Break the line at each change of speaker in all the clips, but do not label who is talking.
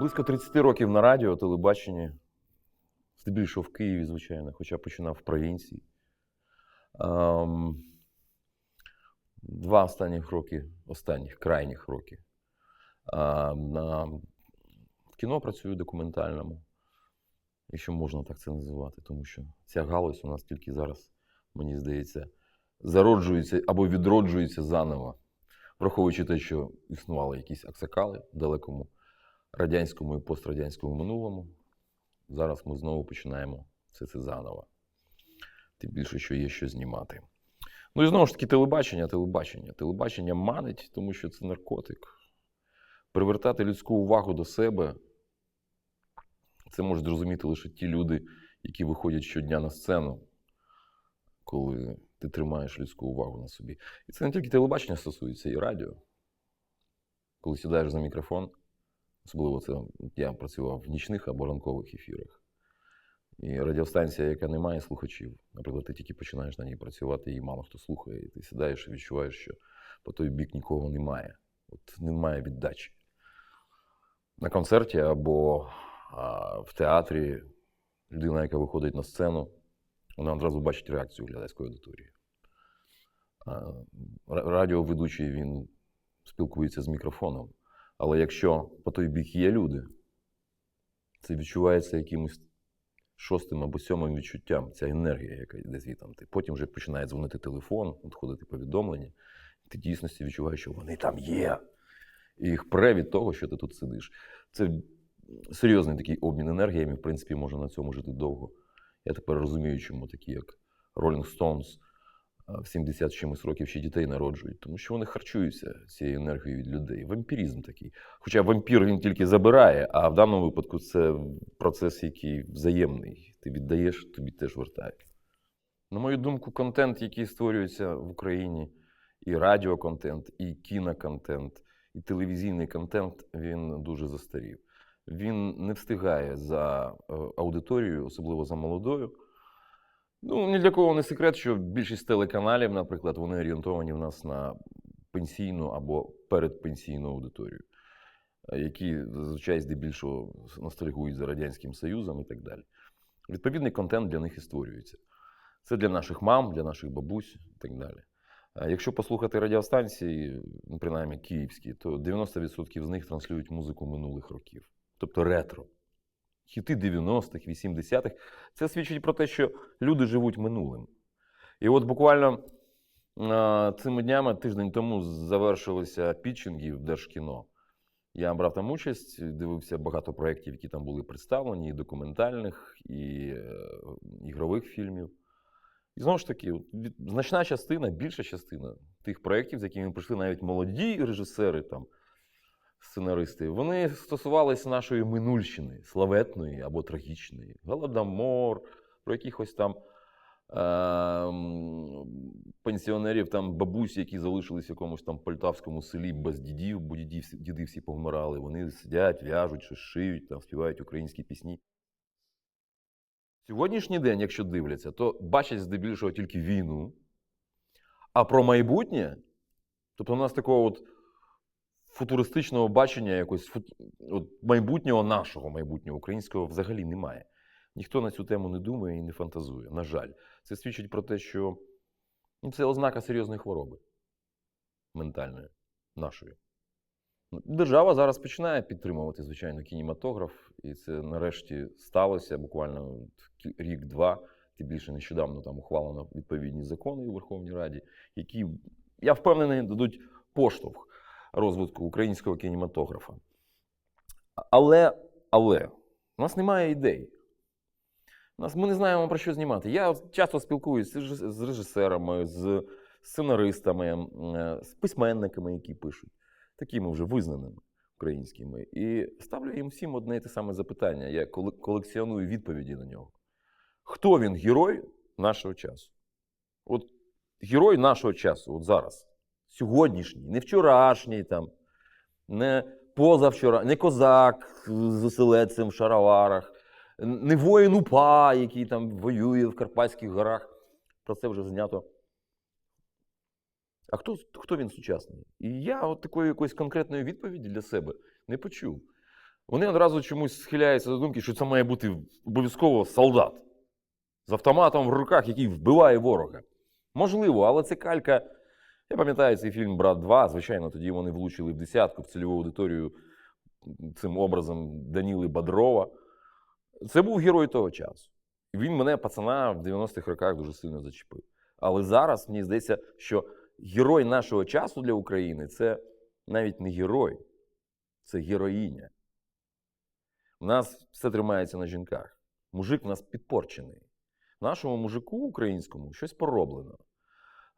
Близько 30 років на радіо, телебаченні, здебільшого в Києві, звичайно, хоча починав в провінції. Ем, Два останніх роки, останніх крайніх роки. А, на кіно працюю документальному, якщо можна так це називати, тому що ця галузь у нас тільки зараз, мені здається, зароджується або відроджується заново, враховуючи те, що існували якісь аксакали в далекому радянському і пострадянському минулому. Зараз ми знову починаємо все це заново. Тим більше, що є що знімати. Ну і знову ж таки, телебачення, телебачення. Телебачення манить, тому що це наркотик. Привертати людську увагу до себе. Це можуть зрозуміти лише ті люди, які виходять щодня на сцену, коли ти тримаєш людську увагу на собі. І це не тільки телебачення стосується, і радіо. Коли сідаєш за мікрофон, особливо це я працював в нічних або ранкових ефірах. І радіостанція, яка не має слухачів, наприклад, ти тільки починаєш на ній працювати, її мало хто слухає, і ти сідаєш і відчуваєш, що по той бік нікого немає. От немає віддачі. На концерті або а, в театрі людина, яка виходить на сцену, вона одразу бачить реакцію глядацької аудиторії. Радіоведучий він спілкується з мікрофоном. Але якщо по той бік є люди, це відчувається якимось шостим або сьомим відчуттям, ця енергія, яка йде звідти. Потім вже починає дзвонити телефон, надходити повідомлення. Ти дійсності відчуваєш, що вони там є. І їх пре від того, що ти тут сидиш. Це серйозний такий обмін енергіями, в принципі, можна на цьому жити довго. Я тепер розумію, чому такі, як Rolling Stones, в 70 чимось років ще дітей народжують, тому що вони харчуються цією енергією від людей. Вампірізм такий. Хоча вампір він тільки забирає, а в даному випадку це процес, який взаємний. Ти віддаєш, тобі теж вертають. На мою думку, контент, який створюється в Україні, і радіоконтент, і кіноконтент, і телевізійний контент, він дуже застарів. Він не встигає за е, аудиторією, особливо за молодою. Ну, ні для кого не секрет, що більшість телеканалів, наприклад, вони орієнтовані в нас на пенсійну або передпенсійну аудиторію, е, які зазвичай здебільшого ностальгують за Радянським Союзом і так далі. Відповідний контент для них і створюється. Це для наших мам, для наших бабусь і так далі. Якщо послухати радіостанції, ну, принаймні київські, то 90% з них транслюють музику минулих років, тобто ретро. Хіти 90-х, 80-х. Це свідчить про те, що люди живуть минулим. І от буквально цими днями, тиждень тому, завершилися пітчинги в Держкіно. Я брав там участь, дивився багато проєктів, які там були представлені, і документальних, і е, ігрових фільмів. І знову ж таки, значна частина, більша частина тих проєктів, з якими прийшли навіть молоді режисери, там, сценаристи, вони стосувалися нашої минульщини, славетної або трагічної. Голодомор, про якихось там ем, пенсіонерів, там бабусь, які залишились в якомусь там полтавському селі без дідів, бо діді, діди всі повмирали. Вони сидять, в'яжуть, щось шиють, там, співають українські пісні. Сьогоднішній день, якщо дивляться, то бачать здебільшого тільки війну. А про майбутнє, тобто у нас такого от футуристичного бачення, якось фут- от майбутнього нашого майбутнього українського взагалі немає. Ніхто на цю тему не думає і не фантазує. На жаль, це свідчить про те, що ну, це ознака серйозної хвороби ментальної нашої. Ну, Держава зараз починає підтримувати, звичайно, кінематограф, і це нарешті сталося буквально рік-два. Тим більше нещодавно там ухвалено відповідні закони у Верховній Раді, які, я впевнений, дадуть поштовх розвитку українського кінематографа. Але, але, у нас немає ідей. Ми не знаємо про що знімати. Я часто спілкуюся з режисерами, з сценаристами, е, з письменниками, які пишуть, такими вже визнаними українськими. І ставлю їм всім одне і те саме запитання. Я колекціоную відповіді на нього. Хто він герой нашого часу? От герой нашого часу, от зараз, сьогоднішній, не вчорашній, там, не позавчора, не козак з оселедцем в шароварах, не воїн УПА, який там воює в Карпатських горах. Про це вже знято. А хто, хто він сучасний? І я от такої якоїсь конкретної відповіді для себе не почув. вони одразу чомусь схиляються до думки, що це має бути обов'язково солдат з автоматом в руках, який вбиває ворога. Можливо, але це калька. Я пам'ятаю цей фільм Брат 2. Звичайно, тоді вони влучили в десятку в цільову аудиторію цим образом Даніли Бодрова. Це був герой того часу. Він мене, пацана, в 90-х роках дуже сильно зачепив. Але зараз мені здається, що герой нашого часу для України це навіть не герой, це героїня. У нас все тримається на жінках. Мужик в нас підпорчений. Нашому мужику українському щось пороблено.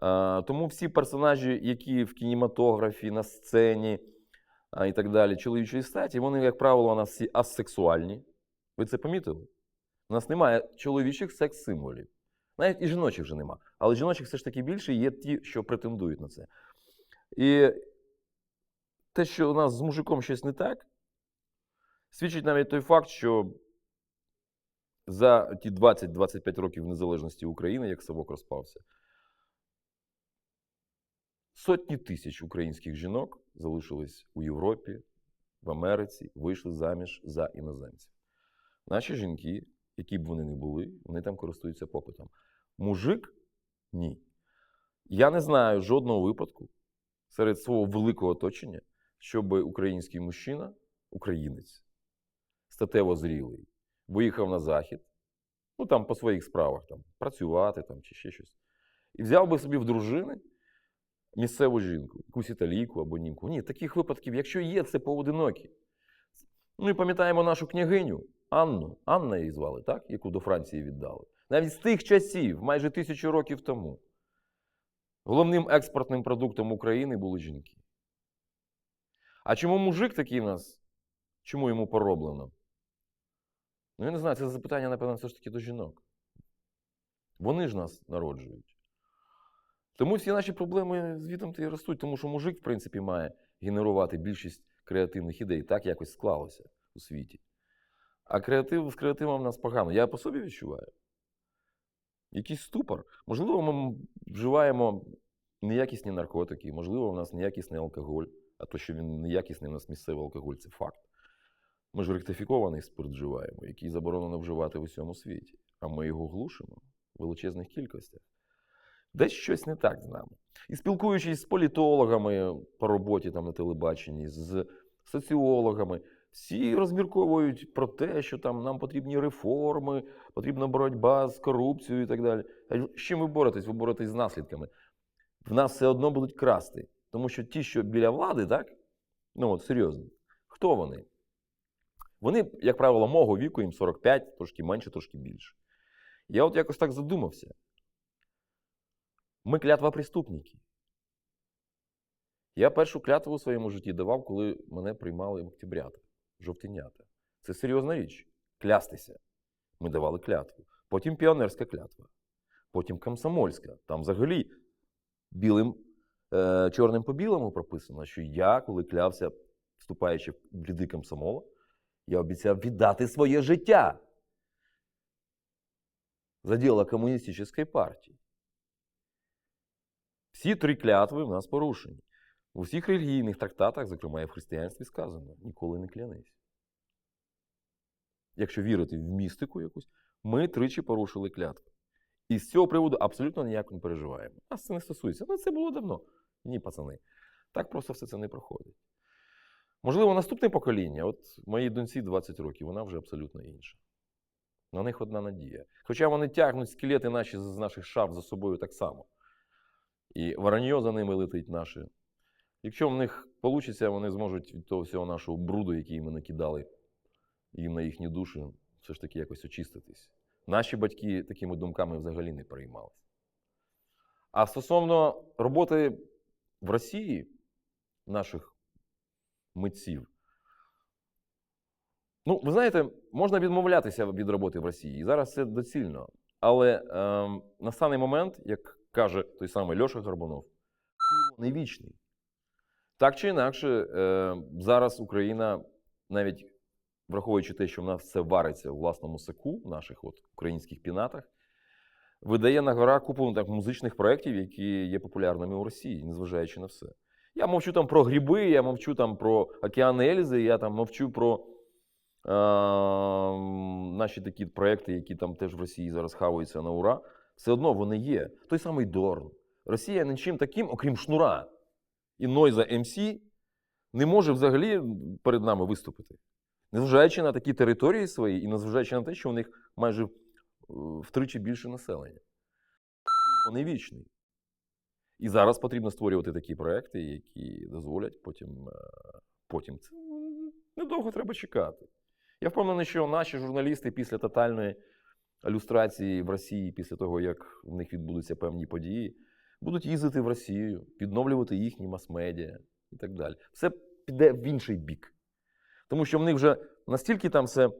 А, тому всі персонажі, які в кінематографі, на сцені і так далі, чоловічої статі, вони, як правило, у нас всі асексуальні. Ви це помітили? У нас немає чоловічих секс-символів. Навіть і жіночих вже нема. Але жіночих все ж таки більше, є ті, що претендують на це. І те, що у нас з мужиком щось не так, свідчить навіть той факт, що за ті 20-25 років незалежності України, як Савок розпався, сотні тисяч українських жінок залишились у Європі, в Америці, вийшли заміж за іноземців. Наші жінки, які б вони не були, вони там користуються попитом. Мужик ні. Я не знаю жодного випадку серед свого великого оточення, щоб український мужчина, українець, статево зрілий, виїхав на захід, ну там по своїх справах, там, працювати там, чи ще щось, і взяв би собі в дружини місцеву жінку, якусь італійку або німку. Ні, таких випадків, якщо є, це поодинокі. Ну і пам'ятаємо нашу княгиню Анну. Анна її звали, так? яку до Франції віддали. Навіть з тих часів, майже тисячу років тому, головним експортним продуктом України були жінки. А чому мужик такий в нас? Чому йому пороблено? Ну, я не знаю, це запитання, напевно, все ж таки до жінок. Вони ж нас народжують. Тому всі наші проблеми звітом і ростуть, тому що мужик, в принципі, має генерувати більшість креативних ідей. Так якось склалося у світі. А креатив з креативом в нас погано. Я по собі відчуваю. Якийсь ступор. Можливо, ми вживаємо неякісні наркотики, можливо, у нас неякісний алкоголь, а то, що він неякісний, у нас місцевий алкоголь це факт. Ми ж ректифікований спирт вживаємо, який заборонено вживати в усьому світі. А ми його глушимо в величезних кількостях. Десь щось не так з нами. І спілкуючись з політологами по роботі там на телебаченні, з соціологами, всі розмірковують про те, що там нам потрібні реформи, потрібна боротьба з корупцією і так далі. З чим ви боретесь? Ви боретесь з наслідками. В нас все одно будуть красти. Тому що ті, що біля влади, так? Ну от серйозно, хто вони? Вони, як правило, мого віку, їм 45, трошки менше, трошки більше. Я от якось так задумався. Ми клятва преступники. Я першу клятву у своєму житті давав, коли мене приймали октябрята, жовтенята. Це серйозна річ. Клястися. Ми давали клятву. Потім піонерська клятва. Потім комсомольська. Там взагалі білим, е, чорним по білому прописано, що я, коли клявся, вступаючи в ряди комсомола, я обіцяв віддати своє життя за діло комуністичної партії. Всі три клятви в нас порушені. У всіх релігійних трактатах, зокрема і в християнстві, сказано: ніколи не клянись. Якщо вірити в містику якусь, ми тричі порушили клятву. І з цього приводу абсолютно ніяк не переживаємо. Нас це не стосується. Ну, це було давно. Ні, пацани. Так просто все це не проходить. Можливо, наступне покоління, от моїй доньці 20 років, вона вже абсолютно інша. На них одна надія. Хоча вони тягнуть скелети наші з наших шаф за собою так само. І вороньо за ними летить наше. Якщо в них вийде, вони зможуть від того всього нашого бруду, який ми накидали їм на їхні душі, все ж таки якось очиститись. Наші батьки такими думками взагалі не переймалися. А стосовно роботи в Росії, наших митців, ну, ви знаєте, можна відмовлятися від роботи в Росії. І зараз це доцільно. Але е, на даний момент, як каже той самий Льоша Горбунов, не вічний. Так чи інакше, е, зараз Україна, навіть враховуючи те, що в нас все вариться в власному соку, в наших от українських пінатах, видає на гора купу так, музичних проєктів, які є популярними у Росії, незважаючи на все. Я мовчу там про гриби, я мовчу там про океан Ельзи, я там мовчу про ем, наші такі проекти, які там теж в Росії зараз хаваються на ура, все одно вони є. Той самий Дорн. Росія нічим таким, окрім шнура і Нойза МС, не може взагалі перед нами виступити. Незважаючи на такі території свої, і незважаючи на те, що у них майже е, втричі більше населення. Вони вічний. І зараз потрібно створювати такі проекти, які дозволять потім, е, потім це недовго треба чекати. Я впевнений, що наші журналісти після тотальної люстрації в Росії, після того, як в них відбудуться певні події, будуть їздити в Росію, підновлювати їхні мас-медіа і так далі. Все піде в інший бік. Тому що в них вже настільки там все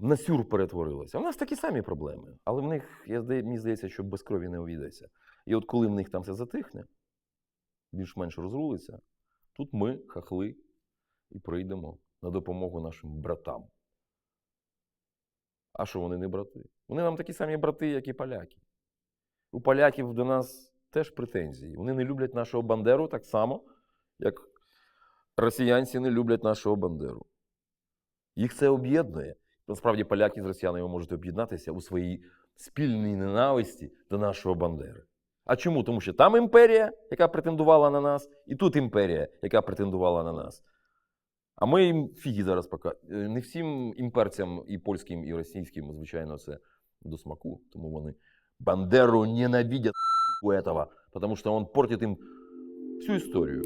на сюр перетворилося. У нас такі самі проблеми. Але в них, я, мені здається, що без крові не обійдеться. І от коли в них там все затихне, більш-менш розрулиться, тут ми, хахли, і прийдемо на допомогу нашим братам. А що вони не брати? Вони нам такі самі брати, як і поляки. У поляків до нас теж претензії. Вони не люблять нашого Бандеру так само, як росіянці не люблять нашого Бандеру. Їх це об'єднує. Насправді поляки з росіянами можуть об'єднатися у своїй спільній ненависті до нашого Бандери. А чому? Тому що там імперія, яка претендувала на нас, і тут імперія, яка претендувала на нас. А ми їм фігі зараз пока. Е, Не всім імперцям, і польським, і російським, звичайно, це до смаку. Тому вони Бандеру ненавидять у этого, тому що он портить їм всю историю.